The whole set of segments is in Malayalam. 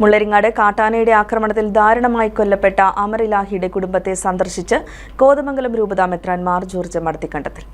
മുള്ളരിങ്ങാട് കാട്ടാനയുടെ ആക്രമണത്തിൽ ദാരുണമായി കൊല്ലപ്പെട്ട അമറിലാഹിയുടെ കുടുംബത്തെ സന്ദർശിച്ച് കോതമംഗലം രൂപതാ മെത്രാൻ മാർ ജോർജ് മടത്തിക്കണ്ടത്തിൽ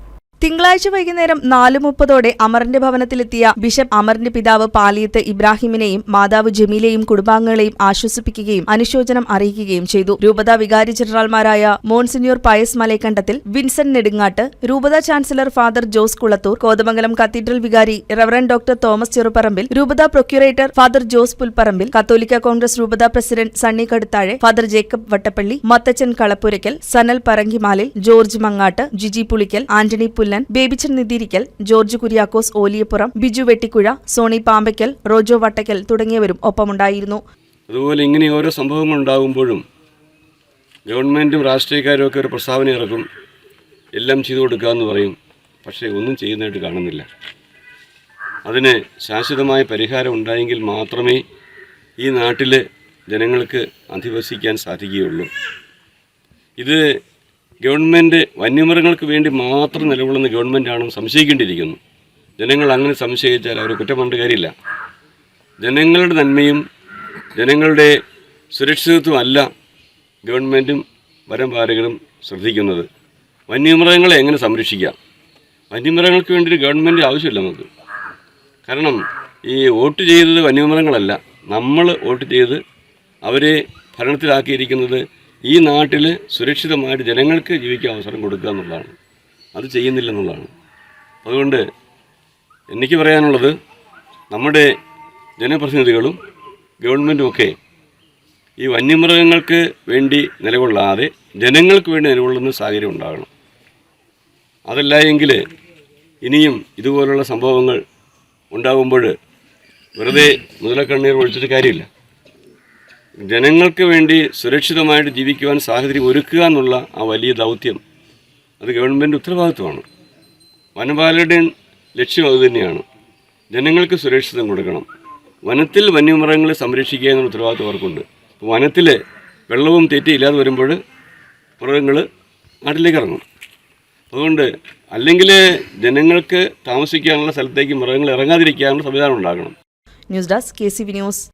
തിങ്കളാഴ്ച വൈകുന്നേരം നാല് മുപ്പതോടെ അമറിന്റെ ഭവനത്തിലെത്തിയ ബിഷപ്പ് അമറിന്റെ പിതാവ് പാലിയത്ത് ഇബ്രാഹിമിനെയും മാതാവ് ജമീലയും കുടുംബാംഗങ്ങളെയും ആശ്വസിപ്പിക്കുകയും അനുശോചനം അറിയിക്കുകയും ചെയ്തു. രൂപത വികാരി ജനറൽമാരായ മോൺസിനിയോർ പയസ് മലയക്കണ്ടത്തിൽ വിൻസെന്റ് നെടുങ്ങാട്ട് രൂപത chancellor father Jose Kulathoor Kothamangalam cathedral വികാരി റവറൻ ഡോക്ടർ തോമസ് ചെറുപറമ്പിൽ രൂപത procurator father Jose Pulpparambil Catholic Congress രൂപത president Sunny Kaduthazhe father Jacob Vattappally Mathachan Kalappurakkal Sanal Parankimalil George Mangattu Giji Pulickal Antony Pullan Babychan Nithirikkal George Kuriakose Oliyapuram Biju Vettikuzha Sony Pambakkal Rojo Vattakkal തുടങ്ങിയവരും ഒപ്പമുണ്ടായിരുന്നു. അതുപോലെ ഇങ്ങനെ ഓരോ സംഭവങ്ങൾ ഉണ്ടാകുമ്പോഴും ഗവൺമെന്റും രാഷ്ട്രീയക്കാരും ഒക്കെ ഒരു പ്രസ്താവന ഇറക്കും. എല്ലാം ചെയ്തു കൊടുക്കുക എന്ന് പറയും. പക്ഷേ ഒന്നും ചെയ്യുന്നതായിട്ട് കാണുന്നില്ല. അതിന് ശാശ്വതമായ പരിഹാരം ഉണ്ടായെങ്കിൽ മാത്രമേ ഈ നാട്ടിൽ ജനങ്ങൾക്ക് അധിവസിക്കാൻ സാധിക്കുകയുള്ളൂ. ഇത് ഗവൺമെന്റ് വന്യമൃഗങ്ങൾക്ക് വേണ്ടി മാത്രം നിലകൊള്ളുന്ന ഗവൺമെന്റാണെന്ന് സംശയിക്കേണ്ടിയിരിക്കുന്നു. ജനങ്ങൾ അങ്ങനെ സംശയിച്ചാൽ അവർ കുറ്റം പറഞ്ഞിട്ട് കാര്യമില്ല. ജനങ്ങളുടെ നന്മയും ജനങ്ങളുടെ സുരക്ഷിതത്വം അല്ല ഗവൺമെന്റും വരംപാരകരും ശ്രദ്ധിക്കുന്നത്. വന്യമൃഗങ്ങളെ എങ്ങനെ സംരക്ഷിക്കാം വന്യമൃഗങ്ങൾക്ക് വേണ്ടി ഗവൺമെന്റ് ആവശ്യമില്ല നമുക്ക്. കാരണം ഈ വോട്ട് ചെയ്തത് വന്യമൃഗങ്ങളല്ല. നമ്മൾ വോട്ട് ചെയ്ത് അവരെ ഭരണത്തിലാക്കിയിരിക്കുന്നത് ഈ നാട്ടിൽ സുരക്ഷിതമായിട്ട് ജനങ്ങൾക്ക് ജീവിക്കാൻ അവസരം കൊടുക്കുക എന്നുള്ളതാണ്. അത് ചെയ്യുന്നില്ലെന്നുള്ളതാണ്. അതുകൊണ്ട് എനിക്ക് പറയാനുള്ളത് നമ്മുടെ ജനപ്രതിനിധികളും ഗവൺമെന്റും ഒക്കെ ഈ വന്യമൃഗങ്ങൾക്ക് വേണ്ടി നിലകൊള്ളാതെ ജനങ്ങൾക്ക് വേണ്ടി നിലകൊള്ളുന്ന സാഹചര്യം ഉണ്ടാകണം. അതല്ല എങ്കിൽ ഇനിയും ഇതുപോലുള്ള സംഭവങ്ങൾ ഉണ്ടാകുമ്പോൾ വെറുതെ മുതലക്കണ്ണീർ ഒഴിച്ചിട്ട് കാര്യമില്ല. ജനങ്ങൾക്ക് വേണ്ടി സുരക്ഷിതമായിട്ട് ജീവിക്കുവാൻ സാഹചര്യം ഒരുക്കുക എന്നുള്ള ആ വലിയ ദൗത്യം അത് ഗവൺമെന്റ് ഉത്തരവാദിത്വമാണ്. വനപാലയുടെ ലക്ഷ്യം അത് തന്നെയാണ്. ജനങ്ങൾക്ക് സുരക്ഷിതം കൊടുക്കണം. വനത്തിൽ വന്യമൃഗങ്ങളെ സംരക്ഷിക്കുക എന്നുള്ള ഉത്തരവാദിത്വം അവർക്കുണ്ട്. വനത്തിൽ വെള്ളവും തെറ്റി ഇല്ലാതെ വരുമ്പോൾ മൃഗങ്ങൾ നാട്ടിലേക്ക് ഇറങ്ങും. അതുകൊണ്ട് അല്ലെങ്കിൽ ജനങ്ങൾക്ക് താമസിക്കാനുള്ള സ്ഥലത്തേക്ക് മൃഗങ്ങൾ ഇറങ്ങാതിരിക്കാനുള്ള സംവിധാനം ഉണ്ടാകണം. News desk K C V news.